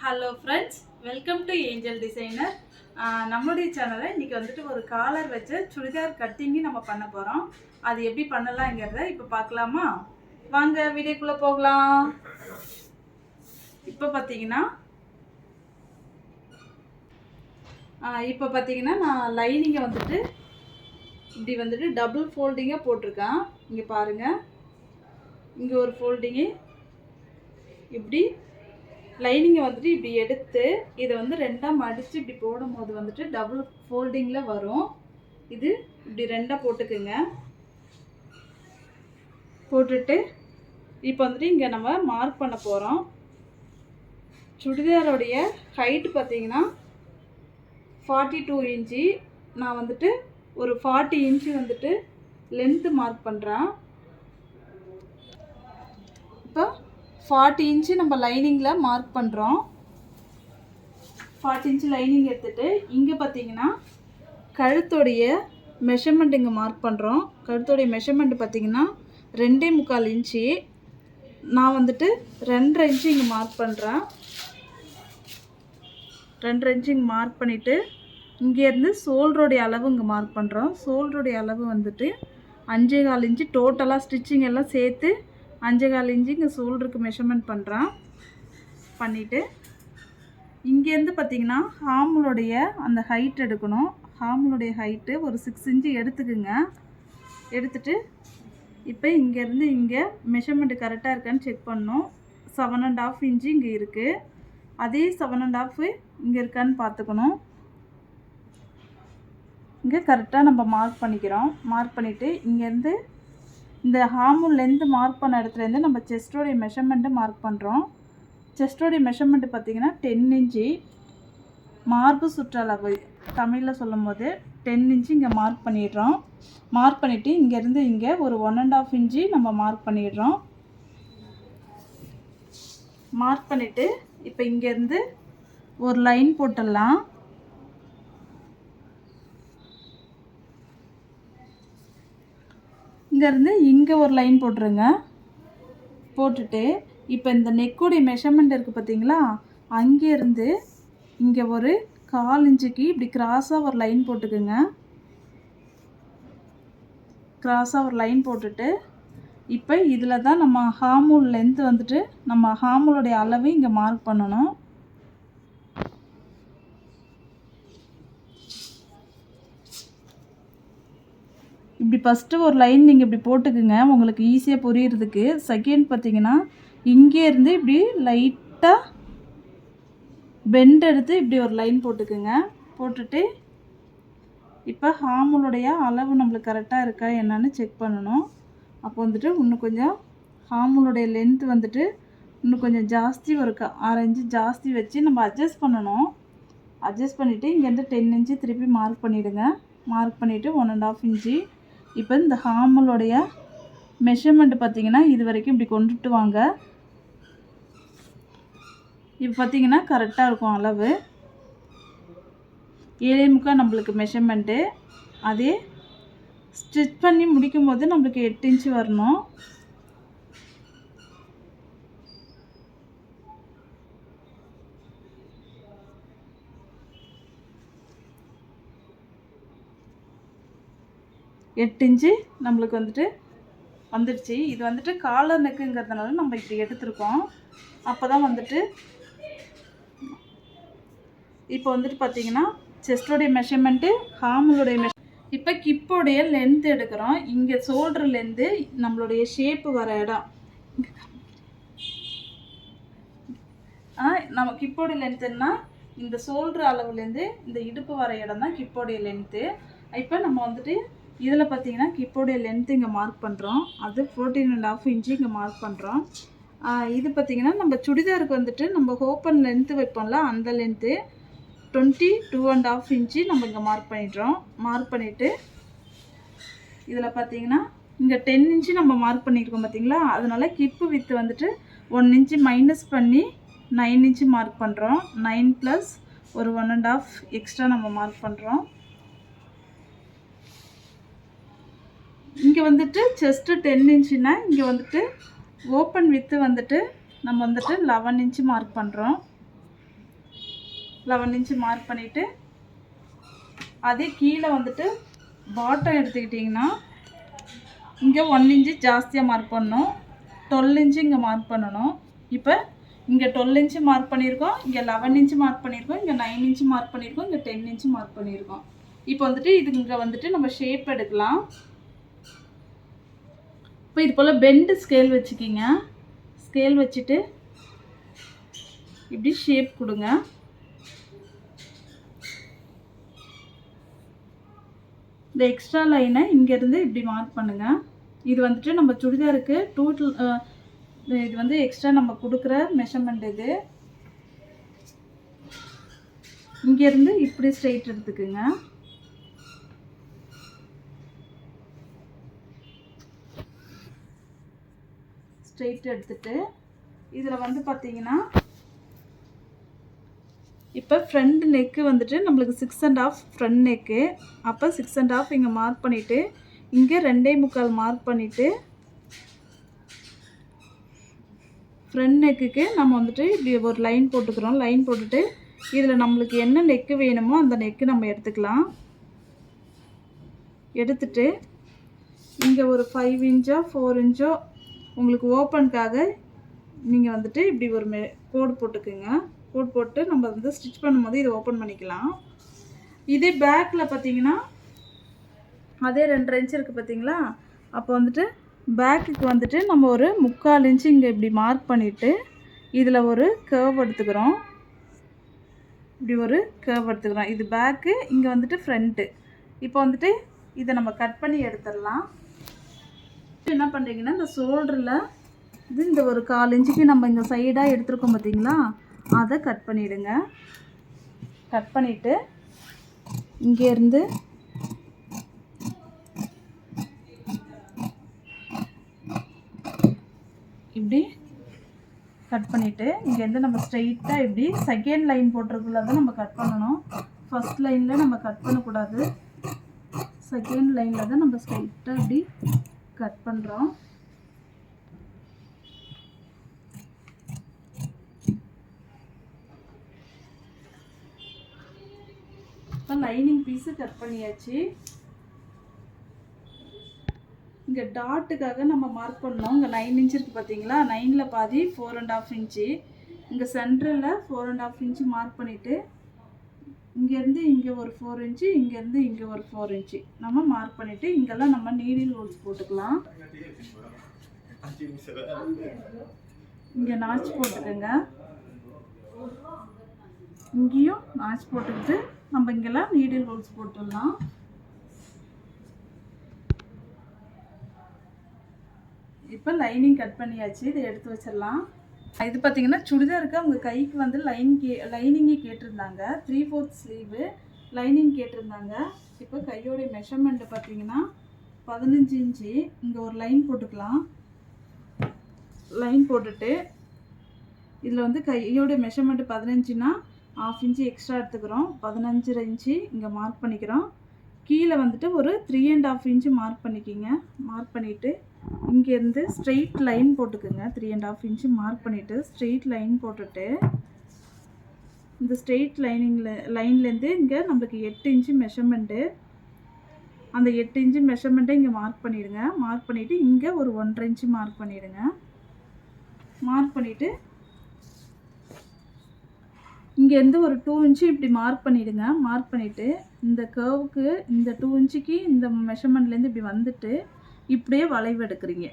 Hello friends welcome to Angel Designer நம்மளுடைய சேனலில் இன்றைக்கி வந்துட்டு ஒரு காலர் வச்ச சுடிதார் கட்டிங்கு நம்ம பண்ண போகிறோம் அது எப்படி பண்ணலாங்கிறத இப்போ பார்க்கலாமா? வாங்க வீடியோக்குள்ளே போகலாம். இப்போ பார்த்தீங்கன்னா இப்போ பார்த்தீங்கன்னா நான் லைனிங்கை வந்துட்டு இப்படி வந்துட்டு டபுள் ஃபோல்டிங்காக போட்டிருக்கேன். இங்கே பாருங்கள் இங்கே ஒரு ஃபோல்டிங்கு இப்படி லைனிங்கை வந்துட்டு இப்படி எடுத்து இதை வந்து ரெண்டாக மடித்து இப்படி போடும்போது வந்துட்டு டபுள் ஃபோல்டிங்கில் வரும். இது இப்படி ரெண்டாக போட்டுக்குங்க. போட்டுட்டு இப்போ வந்துட்டு இங்கே நம்ம மார்க் பண்ண போகிறோம் சுடிதாரோடைய ஹைட்டு பார்த்தீங்கன்னா ஃபார்ட்டி டூ இன்ச்சு நான் வந்துட்டு ஒரு ஃபார்ட்டி இன்ச்சு வந்துட்டு லென்த்து மார்க் பண்ணுறேன் இப்போ ஃபார்ட்டி இன்ச்சு நம்ம லைனிங்கில் மார்க் பண்ணுறோம். ஃபார்ட்டி இன்ச்சு லைனிங் எடுத்துகிட்டு இங்கே பார்த்தீங்கன்னா கழுத்துடைய மெஷர்மெண்ட் இங்கே மார்க் பண்ணுறோம். கழுத்துடைய மெஷர்மெண்ட் பார்த்தீங்கன்னா ரெண்டே முக்கால் இன்ச்சு. நான் வந்துட்டு ரெண்டரை இன்ச்சு இங்கே மார்க் பண்ணுறேன். ரெண்டரை இன்ச்சு இங்கே மார்க் பண்ணிவிட்டு இங்கேருந்து சோல்டருடைய அளவு இங்கே மார்க் பண்ணுறோம். சோல்டருடைய அளவு வந்துட்டு அஞ்சே கால் இன்ச்சு. டோட்டலாக ஸ்டிச்சிங் எல்லாம் சேர்த்து அஞ்சே கால் இன்ச்சு இங்கே சோல்டருக்கு மெஷர்மெண்ட் பண்ணுறான் பண்ணிவிட்டு இங்கேருந்து பார்த்தீங்கன்னா ஹாமுடைய அந்த ஹைட் எடுக்கணும். ஹாமுடைய ஹைட்டு ஒரு சிக்ஸ் இன்ச்சு எடுத்துக்குங்க. எடுத்துட்டு இப்போ இங்கேருந்து இங்கே மெஷர்மெண்ட்டு கரெக்டாக இருக்கான்னு செக் பண்ணணும். செவன் அண்ட் ஆஃப் இன்ச்சு இங்கே இருக்குது அதே செவன் அண்ட் ஆஃப் இங்கே இருக்கான்னு பார்த்துக்கணும். இங்கே கரெக்டாக நம்ம மார்க் பண்ணிக்கிறோம். மார்க் பண்ணிவிட்டு இங்கேருந்து இந்த ஹார்மோன் லென்த்து மார்க் பண்ண இடத்துலேருந்து நம்ம செஸ்டோடைய மெஷர்மெண்ட்டு மார்க் பண்ணுறோம் செஸ்டோடைய மெஷர்மெண்ட்டு பார்த்திங்கன்னா டென் இன்ச்சு மார்பு சுற்றளவு. தமிழில் சொல்லும் போது டென் இன்ச்சு இங்கே மார்க் பண்ணிடுறோம். மார்க் பண்ணிவிட்டு இங்கேருந்து இங்கே ஒரு ஒன் அண்ட் ஆஃப் இன்ச்சு நம்ம மார்க் பண்ணிடுறோம். மார்க் பண்ணிவிட்டு இப்போ இங்கேருந்து ஒரு லைன் போட்டுடலாம். இங்கேருந்து இங்கே ஒரு லைன் போட்டுருங்க. போட்டுட்டு இப்போ இந்த நெக்குடைய மெஷர்மெண்ட் இருக்குது பார்த்தீங்களா? அங்கேருந்து இங்கே ஒரு கால் இன்ச்சுக்கு இப்படி கிராஸாக ஒரு லைன் போட்டுக்குங்க. கிராஸாக ஒரு லைன் போட்டுட்டு இப்போ இதில் தான் நம்ம ஹார்மோன் லென்த்து வந்துட்டு நம்ம ஹார்மோனுடைய அளவு இங்கே மார்க் பண்ணணும். இப்படி ஃபஸ்ட்டு ஒரு லைன் நீங்கள் இப்படி போட்டுக்குங்க. உங்களுக்கு ஈஸியாக புரியறதுக்கு. செகண்ட் பார்த்தீங்கன்னா இங்கேருந்து இப்படி லைட்டாக பெண்ட் எடுத்து இப்படி ஒரு லைன் போட்டுக்குங்க. போட்டுட்டு இப்போ ஹார்மோனுடைய அளவு நம்மளுக்கு கரெக்டாக இருக்கா என்னன்னு செக் பண்ணணும். அப்போ வந்துட்டு இன்னும் கொஞ்சம் ஹார்மோனுடைய லென்த் வந்துட்டு இன்னும் கொஞ்சம் ஜாஸ்தி ஒரு க ஆறு இன்ச்சு ஜாஸ்தி வச்சு நம்ம அட்ஜஸ்ட் பண்ணணும். அட்ஜஸ்ட் பண்ணிவிட்டு இங்கேருந்து டென் இன்ச்சு திருப்பி மார்க் பண்ணிவிடுங்க மார்க் பண்ணிவிட்டு ஒன் அண்ட் ஆஃப் இன்ச்சு இப்போ இந்த ஹாமலுடைய மெஷர்மெண்ட் பார்த்தீங்கன்னா இது வரைக்கும் இப்படி கொண்டுட்டு வாங்க. இப்போ பார்த்திங்கன்னா கரெக்டாக இருக்கும் அளவு. ஏழே முக்கால் நம்மளுக்கு மெஷர்மெண்ட்டு அதே ஸ்டிச் பண்ணி முடிக்கும் போது நம்மளுக்கு எட்டு இன்ச்சு வரணும். எட்டு இன்ச்சு நம்மளுக்கு வந்துட்டு வந்துடுச்சு. இது வந்துட்டு காலர் நெக்குங்கிறதுனால நம்ம இப்படி எடுத்திருக்கோம். அப்போ தான் வந்துட்டு இப்போ வந்துட்டு பார்த்தீங்கன்னா செஸ்டோடைய மெஷர்மெண்ட்டு ஹார்மலுடைய மெஷ் இப்போ கிப்போடைய லென்த் எடுக்கிறோம். இங்கே ஷோல்டர்லேருந்து நம்மளுடைய ஷேப்பு வர இடம். ஆ நம்ம கிப்போடைய லென்த்துன்னா இந்த ஷோல்டர் அளவுலேருந்து இந்த இடுப்பு வர இடம் தான் கிப்போடைய லென்த்து இப்போ நம்ம வந்துட்டு இதில் பார்த்தீங்கன்னா கிப்போடைய லென்த்து இங்கே மார்க் பண்ணுறோம் அது ஃபோர்டீன் அண்ட் ஆஃப் இன்ச்சு இங்கே மார்க் பண்ணுறோம் இது பார்த்திங்கன்னா நம்ம சுடிதாருக்கு வந்துட்டு நம்ம ஓப்பன் லென்த்து வைப்போம்ல அந்த length twenty two and half inch நம்ம இங்கே மார்க் பண்ணிடுறோம். மார்க் பண்ணிவிட்டு இதில் பார்த்தீங்கன்னா இங்கே டென் இன்ச்சு நம்ம மார்க் பண்ணியிருக்கோம் பார்த்தீங்களா? அதனால் கிப்பு வித்து வந்துட்டு ஒன் இன்ச்சு மைனஸ் பண்ணி நைன் இன்ச்சு மார்க் பண்ணுறோம் நைன் ப்ளஸ் ஒரு ஒன் அண்ட் ஆஃப் எக்ஸ்ட்ரா நம்ம மார்க் பண்ணுறோம் இங்கே வந்துட்டு செஸ்ட்டு டென் இன்ச்சுனா இங்கே வந்துட்டு ஓப்பன் வித்து வந்துட்டு நம்ம வந்துட்டு லெவன் இன்ச்சு மார்க் பண்ணுறோம் லெவன் இன்ச்சு மார்க் பண்ணிவிட்டு அதே கீழே வந்துட்டு பாட்டம் எடுத்துக்கிட்டிங்கன்னா இங்கே ஒன் இன்ச்சு ஜாஸ்தியாக மார்க் பண்ணணும். டுவெல் இன்ச்சு இங்கே மார்க் பண்ணணும். இப்போ இங்கே டுவெல் இன்ச்சு மார்க் பண்ணியிருக்கோம் இங்கே லெவன் இன்ச்சு மார்க் பண்ணியிருக்கோம் இங்கே நைன் இன்ச்சு மார்க் பண்ணியிருக்கோம் இங்கே டென் இன்ச்சு மார்க் பண்ணியிருக்கோம் இப்போ வந்துட்டு இது இங்கே வந்துட்டு நம்ம ஷேப் எடுக்கலாம். இப்போ இது போல் பெண்டு ஸ்கேல் வச்சுக்கிங்க. ஸ்கேல் வச்சுட்டு இப்படி ஷேப் கொடுங்க. இந்த எக்ஸ்ட்ரா லைனை இங்கேருந்து இப்படி மார்க் பண்ணுங்கள் இது வந்துட்டு நம்ம சுடிதாருக்கு டோட்டல் இது வந்து எக்ஸ்ட்ரா நம்ம கொடுக்குற மெஷர்மெண்ட் இது. இங்கேருந்து இப்படி ஸ்ட்ரைட் எடுத்துக்குங்க. ஸ்ட்ரெயிட் எடுத்துகிட்டு இதில் வந்து பார்த்தீங்கன்னா இப்போ ஃப்ரண்ட் நெக்கு வந்துட்டு நம்மளுக்கு six and half front neck அப்போ சிக்ஸ் அண்ட் ஆஃப் இங்கே மார்க் பண்ணிவிட்டு இங்கே ரெண்டே முக்கால் மார்க் பண்ணிவிட்டு ஃப்ரண்ட் நெக்குக்கு நம்ம வந்துட்டு இப்படி ஒரு லைன் போட்டுக்கிறோம். லைன் போட்டுட்டு இதில் நம்மளுக்கு என்ன நெக்கு வேணுமோ அந்த நெக்கு நம்ம எடுத்துக்கலாம். எடுத்துட்டு இங்கே ஒரு ஃபைவ் இன்ச்சோ ஃபோர் இன்ச்சோ உங்களுக்கு ஓப்பனுக்காக நீங்கள் வந்துட்டு இப்படி ஒரு மெ கோடு போட்டுக்குங்க. கோட் போட்டு நம்ம வந்து ஸ்டிச் பண்ணும்போது இதை ஓப்பன் பண்ணிக்கலாம். இதே பேக்கில் பார்த்தீங்கன்னா அதே ரெண்டரை இன்ச் இருக்குது பார்த்தீங்களா அப்போ வந்துட்டு பேக்குக்கு வந்துட்டு நம்ம ஒரு முக்கால் இன்ச்சு இங்கே இப்படி மார்க் பண்ணிவிட்டு இதில் ஒரு கேர்வ் எடுத்துக்கிறோம். இப்படி ஒரு கேர்வ் எடுத்துக்கிறோம். இது பேக்கு இங்கே வந்துட்டு ஃப்ரண்ட்டு இப்போ வந்துட்டு இதை நம்ம கட் பண்ணி எடுத்துடலாம். என்ன பண்ணுறீங்கன்னா இந்த ஷோல்டரில் இது இந்த ஒரு கால் இன்ச்சுக்கு நம்ம இந்த சைடாக எடுத்துருக்கோம் பார்த்தீங்களா அதை கட் பண்ணிவிடுங்க கட் பண்ணிவிட்டு இங்கேருந்து இப்படி கட் பண்ணிவிட்டு இங்கேருந்து நம்ம ஸ்ட்ரெயிட்டாக இப்படி செகண்ட் லைன் போட்டிருக்குள்ள தான் நம்ம கட் பண்ணணும். ஃபஸ்ட் லைனில் நம்ம கட் பண்ணக்கூடாது. செகண்ட் லைனில் தான் நம்ம ஸ்ட்ரைட்டாக இப்படி கட் பண்ணுறோம் இப்போ லைனிங் பீஸு கட் பண்ணியாச்சு. இங்கே டாட்டுக்காக நம்ம மார்க் பண்ணோம். இங்கே நைன் இன்ச் இருக்குது பார்த்தீங்களா நைனில் பாதி ஃபோர் அண்ட் ஆஃப் இன்ச்சு இங்கே சென்டரில் four and half inch mark பண்ணிவிட்டு இங்கேருந்து இங்கே ஒரு ஃபோர் இன்ச்சு இங்கேருந்து இங்கே ஒரு ஃபோர் இன்ச்சு நம்ம மார்க் பண்ணிவிட்டு இங்கெல்லாம் நம்ம நீடில் ஹோல்ஸ் போட்டுக்கலாம். இங்கே நாச் போட்டுக்கோங்க. இங்கேயும் நாச் போட்டுக்கிட்டு நம்ம இங்கெல்லாம் நீடில் ஹோல்ஸ் போட்டுடலாம். இப்போ லைனிங் கட் பண்ணியாச்சு இதை எடுத்து வச்சிடலாம். இது பார்த்தீங்கன்னா சுடிதாருக்கு அவங்க கைக்கு வந்து லைன் கே லைனிங்கே கேட்டிருந்தாங்க. த்ரீ ஃபோர்த் ஸ்லீவு லைனிங் கேட்டிருந்தாங்க. இப்போ கையோடைய மெஷர்மெண்ட்டு பார்த்தீங்கன்னா பதினஞ்சு இன்ச்சு. இங்கே ஒரு லைன் போட்டுக்கலாம். லைன் போட்டுட்டு இதில் வந்து கையோட மெஷர்மெண்ட்டு பதினஞ்சுனா ஆஃப் இன்ச்சு எக்ஸ்ட்ரா எடுத்துக்கிறோம். பதினஞ்சரை இன்ச்சு இங்கே மார்க் பண்ணிக்கிறோம். கீழே வந்துட்டு ஒரு three and half inch mark பண்ணிக்கிங்க. மார்க் பண்ணிவிட்டு இங்கேருந்து ஸ்ட்ரெயிட் லைன் போட்டுக்குங்க. Three and half inch mark பண்ணிவிட்டு ஸ்ட்ரெயிட் லைன் போட்டுட்டு இந்த ஸ்ட்ரெயிட் லைனிங்கில் லைன்லேருந்து இங்கே நம்மளுக்கு எட்டு இன்ச்சு மெஷர்மெண்ட்டு அந்த எட்டு இன்ச்சு மெஷர்மெண்ட்டை இங்கே மார்க் பண்ணிவிடுங்க மார்க் பண்ணிவிட்டு இங்கே ஒரு ஒன்றரை இன்ச்சு மார்க் பண்ணிவிடுங்க மார்க் பண்ணிவிட்டு இங்கேருந்து ஒரு டூ இன்ச்சு இப்படி மார்க் பண்ணிவிடுங்க மார்க் பண்ணிவிட்டு இந்த கர்வுக்கு இந்த டூ இன்ச்சுக்கு இந்த மெஷர்மெண்ட்லேருந்து இப்படி வந்துட்டு இப்படியே வளைவு எடுக்கிறீங்க.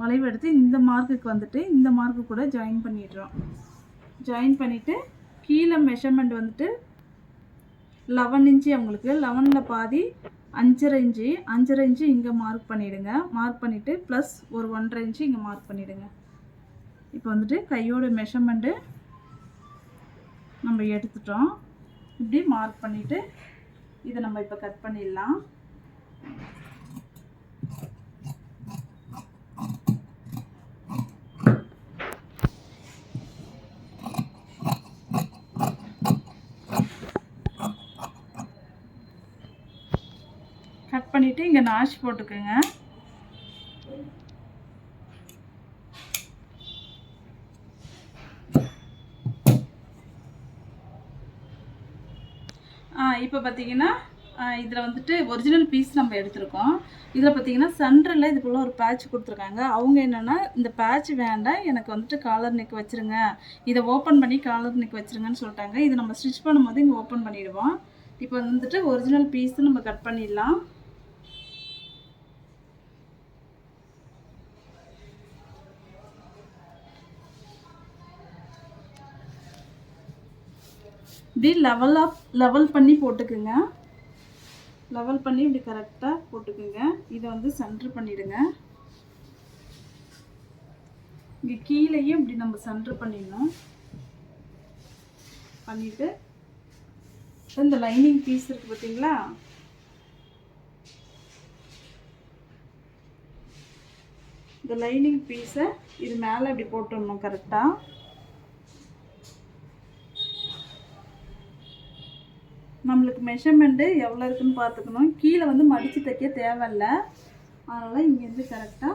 வளைவு எடுத்து இந்த மார்க்குக்கு வந்துட்டு இந்த மார்க்கு கூட ஜாயின் பண்ணிடுறோம். ஜாயின் பண்ணிவிட்டு கீழே மெஷர்மெண்ட் வந்துட்டு லெவன் இன்ச்சு அவங்களுக்கு. லெவனில் பாதி அஞ்சரை இன்ச்சு அஞ்சரை இன்ச்சு இங்கே மார்க் பண்ணிவிடுங்க மார்க் பண்ணிவிட்டு ப்ளஸ் ஒரு ஒன்றரை இன்ச்சு இங்கே மார்க் பண்ணிவிடுங்க இப்போ வந்துட்டு கையோட மெஷர்மெண்ட்டு நம்ம எடுத்துட்டோம். இப்படி மார்க் பண்ணிவிட்டு இதை நம்ம இப்போ கட் பண்ணிடலாம் கட் பண்ணிவிட்டு இங்கே நாஷ் போட்டுக்கோங்க. இப்போ பார்த்தீங்கன்னா இதில் வந்துட்டு ஒரிஜினல் பீஸ் நம்ம எடுத்திருக்கோம். இதில் பார்த்தீங்கன்னா சென்டரில் போல் ஒரு பேட்ச் கொடுத்துருக்காங்க. அவங்க என்னென்னா இந்த பேட்ச் வேண்டாம் எனக்கு வந்துட்டு காலர் நெக் வச்சுருங்க. இதை ஓப்பன் பண்ணி காலர் நெக் வச்சுருங்கன்னு சொல்லிட்டாங்க. இதை நம்ம ஸ்டிச் பண்ணும்போது இங்கே ஓப்பன் பண்ணிவிடுவோம் இப்போ வந்துட்டு ஒரிஜினல் பீஸு நம்ம கட் பண்ணிடலாம். இப்படி லெவல் ஆஃப் லெவல் பண்ணி போட்டுக்குங்க. லெவல் பண்ணி இப்படி கரெக்டாக போட்டுக்குங்க. இதை வந்து சென்ட்ரு பண்ணிவிடுங்க இங்கே கீழேயும் இப்படி நம்ம சென்டர் பண்ணிடணும். பண்ணிவிட்டு இந்த லைனிங் பீஸ் இருக்குது பார்த்தீங்களா? இந்த லைனிங் பீஸை இது மேலே இப்படி போட்டுடணும் கரெக்டாக நம்மளுக்கு மெஷர்மெண்ட்டு எவ்வளோ இருக்குன்னு பார்த்துக்கணும். கீழே வந்து மடித்து தைக்க தேவையில்ல. அதனால் இங்கேருந்து கரெக்டாக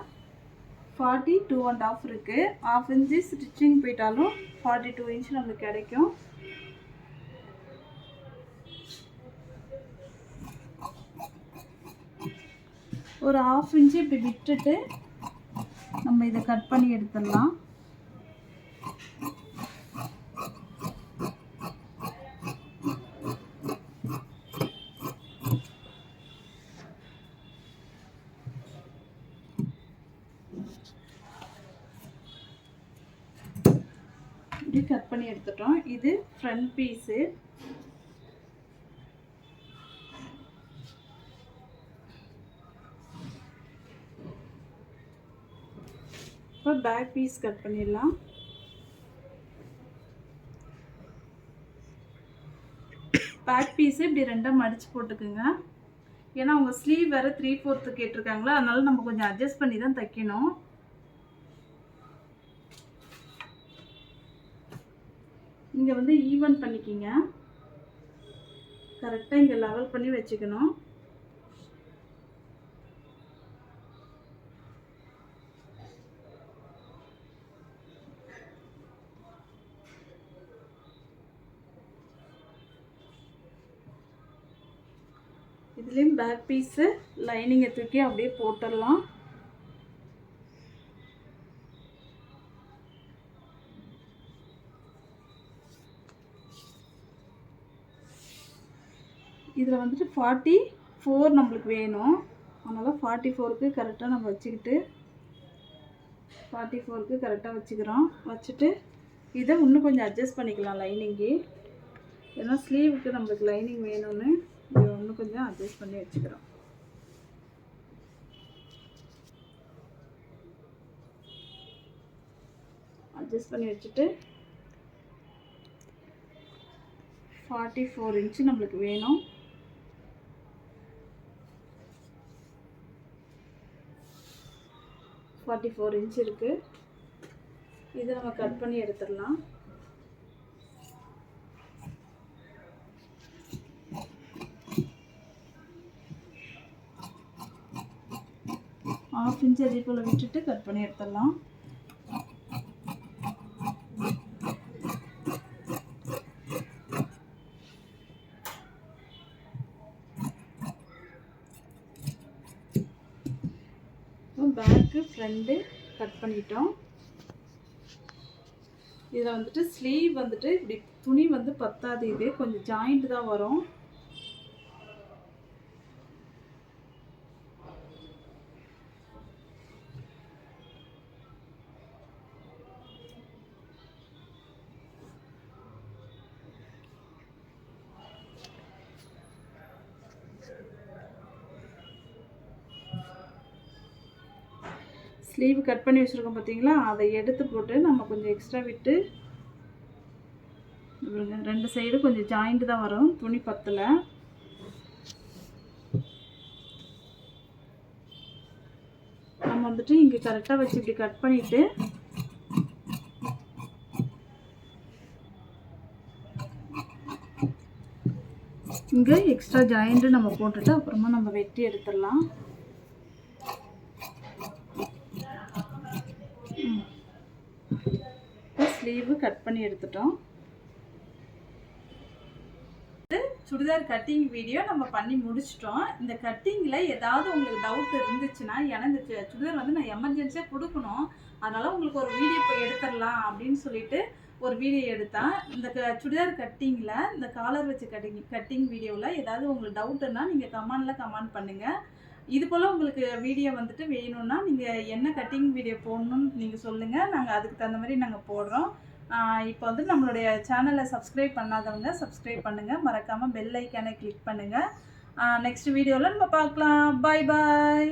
ஃபார்ட்டி டூ அண்ட் ஆஃப் இருக்குது ஆஃப் இன்ச்சு ஸ்டிச்சிங் போயிட்டாலும் ஃபார்ட்டி டூ இன்ச் நம்மளுக்கு கிடைக்கும். ஒரு ஆஃப் இன்ச்சு இப்படி விட்டுட்டு நம்ம இதை கட் பண்ணி எடுத்துடலாம். இப்படி கட் பண்ணி எடுத்துட்டோம். இது ஃப்ரண்ட் பீஸு இப்போ பேக் பீஸ் கட் பண்ணிடலாம். பேக் பீஸு இப்படி ரெண்டாக மடித்து போட்டுக்குங்க. ஏன்னா அவங்க ஸ்லீவ் வேறு த்ரீ ஃபோர்த்து கேட்டிருக்காங்களா? அதனால நம்ம கொஞ்சம் அட்ஜஸ்ட் பண்ணி தான் தைக்கணும். இங்கே வந்து ஈவன் பண்ணிக்கிங்க. கரெக்டாக இங்கே லெவல் பண்ணி வச்சுக்கணும். இதுலேயும் பேக் பீஸு லைனிங்கை தூக்கி அப்படியே போட்டுடலாம். இதில் வந்துட்டு ஃபார்ட்டி ஃபோர் நம்மளுக்கு வேணும். அதனால் ஃபார்ட்டி ஃபோருக்கு கரெக்டாக நம்ம வச்சுக்கிட்டு ஃபார்ட்டி ஃபோருக்கு கரெக்டாக வச்சுக்கிறோம். வச்சுட்டு இதை இன்னும் கொஞ்சம் அட்ஜஸ்ட் பண்ணிக்கலாம் லைனிங்கு ஏன்னா ஸ்லீவுக்கு நம்மளுக்கு லைனிங் வேணும்னு இதை இன்னும் கொஞ்சம் அட்ஜஸ்ட் பண்ணி வச்சுக்கிறோம். அட்ஜஸ்ட் பண்ணி வச்சுட்டு ஃபார்ட்டி ஃபோர் இன்ச்சு நம்மளுக்கு வேணும். ஃபார்ட்டி ஃபோர் இன்ச் இருக்குது இதை நம்ம கட் பண்ணி எடுத்துடலாம். ஆஃப் இன்ச் அதே போல் விட்டுட்டு கட் பண்ணி எடுத்துடலாம் பேக்கு ஃப்ரண்ட்டு கட் பண்ணிட்டோம். இதில் வந்துட்டு ஸ்லீவ் வந்துட்டு இப்படி துணி வந்து பத்தாது இது கொஞ்சம் ஜாயிண்ட் தான் வரும். ஸ்லீவ் கட் பண்ணி வச்சுருக்கோம் பார்த்தீங்களா அதை எடுத்து போட்டு நம்ம கொஞ்சம் எக்ஸ்ட்ரா விட்டு ரெண்டு சைடு கொஞ்சம் ஜாயிண்ட் தான் வரும் துணி பத்தில். நம்ம வந்துட்டு இங்கே கரெக்டாக வச்சு இப்படி கட் பண்ணிவிட்டு இங்கே எக்ஸ்ட்ரா ஜாயிண்ட்டு நம்ம போட்டுட்டு அப்புறமா நம்ம வெட்டி எடுத்துடலாம். ஸ்லீவு கட் பண்ணி எடுத்துட்டோம். சுடிதார் கட்டிங் வீடியோ நம்ம பண்ணி முடிச்சிட்டோம். இந்த கட்டிங்கில் ஏதாவது உங்களுக்கு டவுட் இருந்துச்சுன்னா ஏன்னா இந்த சு- சுடிதார் வந்து நான் எமர்ஜென்சியாக கொடுக்கணும். அதனால் உங்களுக்கு ஒரு வீடியோ இப்போ எடுத்துடலாம் அப்படின்னு சொல்லிட்டு ஒரு வீடியோ எடுத்தேன். இந்த க சுடிதார் கட்டிங்கில் இந்த காலர் வச்சு கட்டிங் கட்டிங் வீடியோவில் ஏதாவது உங்களுக்கு டவுட்டுன்னா நீங்கள் கமெண்டில் கமெண்ட் பண்ணுங்கள் இது போல் உங்களுக்கு வீடியோ வந்துட்டு வேணும்னா நீங்கள் என்ன கட்டிங் வீடியோ போடணும்னு நீங்கள் சொல்லுங்கள் நாங்கள் அதுக்கு தகுந்த மாதிரி நாங்கள் போடுறோம். இப்போ வந்து நம்மளுடைய சேனலை சப்ஸ்கிரைப் பண்ணாதவங்க சப்ஸ்கிரைப் பண்ணுங்கள் மறக்காமல் பெல் ஐக்கானை கிளிக் பண்ணுங்கள் நெக்ஸ்ட் வீடியோவில் நம்ம பார்க்கலாம். பாய் பாய்